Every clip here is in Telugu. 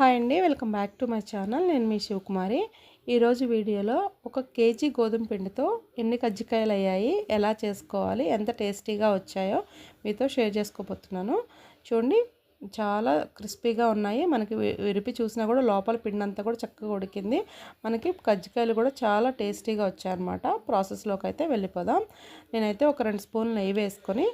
హాయ్ అండి welcome back to my channel. నేను మీ శివకుమారి. ఈరోజు వీడియోలో ఒక కేజీ గోధుమ పిండితో ఎన్ని కజ్జికాయలు అయ్యాయి ఎలా చేసుకోవాలి ఎంత టేస్టీగా వచ్చాయో మీతో షేర్ చేసుకోబోతున్నాను. చూడండి చాలా క్రిస్పీగా ఉన్నాయి. మనకి విరిపి చూసినా కూడా లోపల పిండి అంతా కూడా చక్కగా ఉడికింది. మనకి కజ్జికాయలు కూడా చాలా టేస్టీగా వచ్చాయన్నమాట. ప్రాసెస్లోకి అయితే వెళ్ళిపోదాం. నేనైతే ఒక రెండు స్పూన్లు నెయ్యి వేసుకొని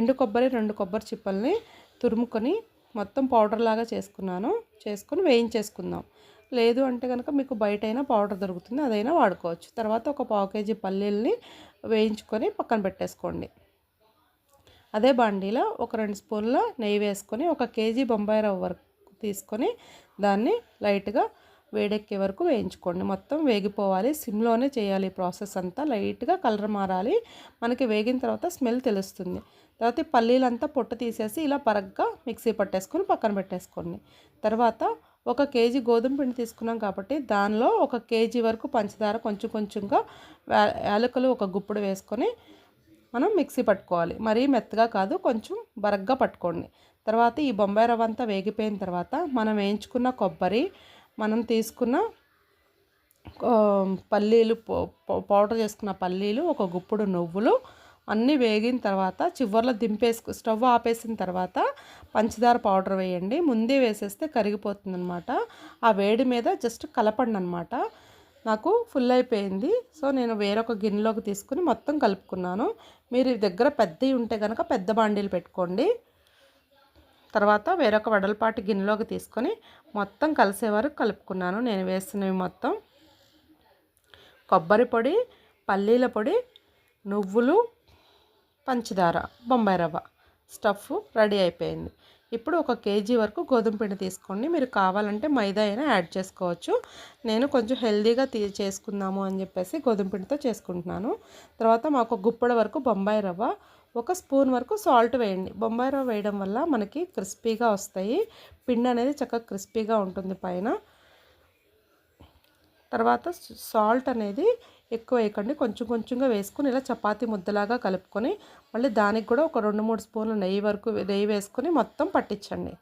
ఎండు కొబ్బరి రెండు కొబ్బరి చిప్పల్ని తురుముకొని మొత్తం పౌడర్ లాగా చేసుకున్నాను. చేసుకుని వేయించేసుకుందాం. లేదు అంటే కనుక మీకు బయట అయినా పౌడర్ దొరుకుతుంది అదైనా వాడుకోవచ్చు. తర్వాత ఒక పావు కేజీ పల్లీల్ని వేయించుకొని పక్కన పెట్టేసుకోండి. అదే బాండీలో ఒక రెండు స్పూన్ల నెయ్యి వేసుకొని ఒక కేజీ బొంబాయి రవ్వ వరకు తీసుకొని దాన్ని లైట్గా వేడెక్కే వరకు వేయించుకోండి. మొత్తం వేగిపోవాలి. సిమ్లోనే చేయాలి ప్రాసెస్ అంతా. లైట్గా కలర్ మారాలి. మనకి వేగిన తర్వాత స్మెల్ తెలుస్తుంది. తర్వాత పల్లీలంతా పొట్టు తీసేసి ఇలా పరగ్గా మిక్సీ పట్టేసుకొని పక్కన పెట్టేసుకోండి. తర్వాత ఒక కేజీ గోధుమ పిండి తీసుకున్నాం కాబట్టి దానిలో ఒక కేజీ వరకు పంచదార కొంచెం కొంచెంగా యాలకులు ఒక గుప్పుడు వేసుకొని మనం మిక్సీ పట్టుకోవాలి. మరీ మెత్తగా కాదు కొంచెం బరగ్గా పట్టుకోండి. తర్వాత ఈ బొంబాయి రవ్వ అంతా వేగిపోయిన తర్వాత మనం వేయించుకున్న కొబ్బరి మనం తీసుకున్న పల్లీలు పౌడర్ చేసుకున్న పల్లీలు ఒక గుప్పుడు నువ్వులు అన్నీ వేగిన తర్వాత చివర్లో దింపేసుకు స్టవ్ ఆపేసిన తర్వాత పంచదార పౌడర్ వేయండి. ముందే వేసేస్తే కరిగిపోతుంది అనమాట ఆ వేడి మీద జస్ట్ కలపండి అనమాట నాకు ఫుల్ అయిపోయింది. సో నేను వేరొక గిన్నెలోకి తీసుకుని మొత్తం కలుపుకున్నాను. మీరు దగ్గర పెద్దవి ఉంటే కనుక పెద్ద బాండీలు పెట్టుకోండి. తర్వాత వేరొక వడలపాటి గిన్నెలోకి తీసుకొని మొత్తం కలిసే వరకు కలుపుకున్నాను. నేను వేస్తున్నవి మొత్తం కొబ్బరి పొడి పల్లీల పొడి నువ్వులు పంచదార బొంబాయి రవ్వ. స్టఫ్ రెడీ అయిపోయింది. ఇప్పుడు ఒక కేజీ వరకు గోధుమ పిండి తీసుకోండి. మీరు కావాలంటే మైదా అయినా యాడ్ చేసుకోవచ్చు. నేను కొంచెం హెల్దీగా తీ చేసుకుందాము అని చెప్పేసి గోధుమ పిండితో చేసుకుంటున్నాను. తర్వాత మాకు గుప్పడ వరకు బొంబాయి రవ్వ ఒక స్పూన్ వరకు సాల్ట్ వేయండి. బొంబాయి రవ్వ వేయడం వల్ల మనకి క్రిస్పీగా వస్తాయి. పిండి అనేది చక్కగా క్రిస్పీగా ఉంటుంది పైన. తర్వాత సాల్ట్ అనేది ఎక్కువ వేయకండి. కొంచెం కొంచెంగా వేసుకొని ఇలా చపాతీ ముద్దలాగా కలుపుకొని మళ్ళీ దానికి కూడా ఒక రెండు మూడు స్పూన్లు నెయ్యి వరకు నెయ్యి వేసుకొని మొత్తం పట్టించండి.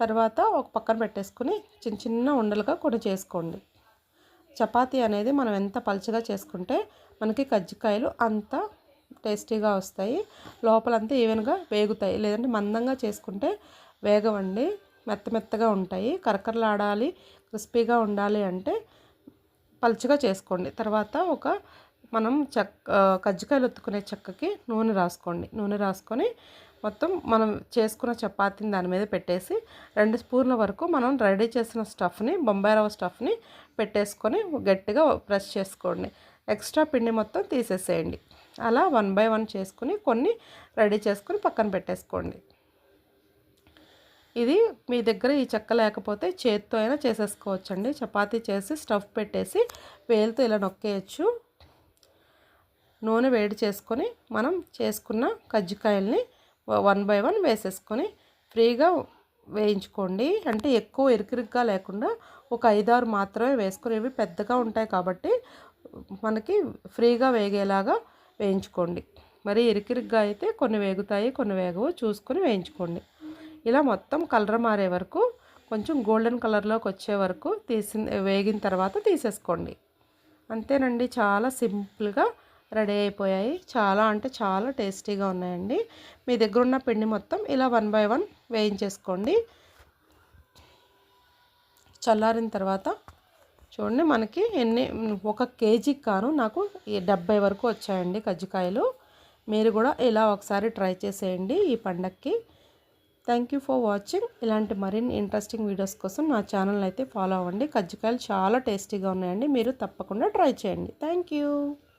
తర్వాత ఒక పక్కన పెట్టేసుకొని చిన్న చిన్న ఉండలుగా కొన్ని చేసుకోండి. చపాతీ అనేది మనం ఎంత పలుచగా చేసుకుంటే మనకి కజ్జికాయలు అంత టేస్టీగా వస్తాయి. లోపలంతా ఈవెన్గా వేగుతాయి. లేదంటే మందంగా చేసుకుంటే వేగవండి. మెత్త మెత్తగా ఉంటాయి. కరకరలాడాలి క్రిస్పీగా ఉండాలి అంటే పలుచగా చేసుకోండి. తర్వాత ఒక మనం చెక్క కజ్జికాయలు ఒత్తుకునే చెక్కకి నూనె రాసుకోండి. నూనె రాసుకొని మొత్తం మనం చేసుకున్న చపాతీని దాని మీద పెట్టేసి రెండు స్పూన్ల వరకు మనం రెడీ చేసిన స్టఫ్ని బొంబాయి రవ్వ స్టఫ్ని పెట్టేసుకొని గట్టిగా ప్రెస్ చేసుకోండి. ఎక్స్ట్రా పిండి మొత్తం తీసేసేయండి. అలా వన్ బై వన్ చేసుకుని కొన్ని రెడీ చేసుకుని పక్కన పెట్టేసుకోండి. ఇది మీ దగ్గర ఈ చెక్క లేకపోతే చేత్తో అయినా చేసేసుకోవచ్చండి. చపాతీ చేసి స్టఫ్ పెట్టేసి వేలుతో ఇలా నొక్కేయచ్చు. నూనె వేడి చేసుకొని మనం చేసుకున్న కజ్జికాయల్ని వన్ బై వన్ వేసేసుకొని ఫ్రీగా వేయించుకోండి. అంటే ఎక్కువ ఇరుకిరుగ్గా లేకుండా ఒక ఐదారు మాత్రమే వేసుకునేవి ఇవి పెద్దగా ఉంటాయి కాబట్టి మనకి ఫ్రీగా వేగేలాగా వేయించుకోండి. మరి ఇరికిరిగ్గా అయితే కొన్ని వేగుతాయి కొన్ని వేగవు చూసుకొని వేయించుకోండి. ఇలా మొత్తం కలర్ మారే వరకు కొంచెం గోల్డెన్ కలర్లోకి వచ్చే వరకు తీసి వేగిన తర్వాత తీసేసుకోండి. అంతేనండి చాలా సింపుల్గా రెడీ అయిపోయాయి. చాలా అంటే చాలా టేస్టీగా ఉన్నాయండి. మీ దగ్గర ఉన్న పిండి మొత్తం ఇలా వన్ బై వన్ వేయించేసుకోండి. చల్లారిన తర్వాత చూడండి మనకి ఎన్ని ఒక కేజీకి కాను నాకు డెబ్బై వరకు వచ్చాయండి కజ్జికాయలు. మీరు కూడా ఇలా ఒకసారి ట్రై చేసేయండి ఈ పండక్కి. Thank you for watching. ఇలాంటి మరిన్ని ఇంట్రెస్టింగ్ వీడియోస్ కోసం నా ఛానల్ అయితే ఫాలో అవ్వండి. కజ్జికాయలు చాలా టేస్టీగా ఉన్నాయండి. మీరు తప్పకుండా ట్రై చేయండి. Thank you.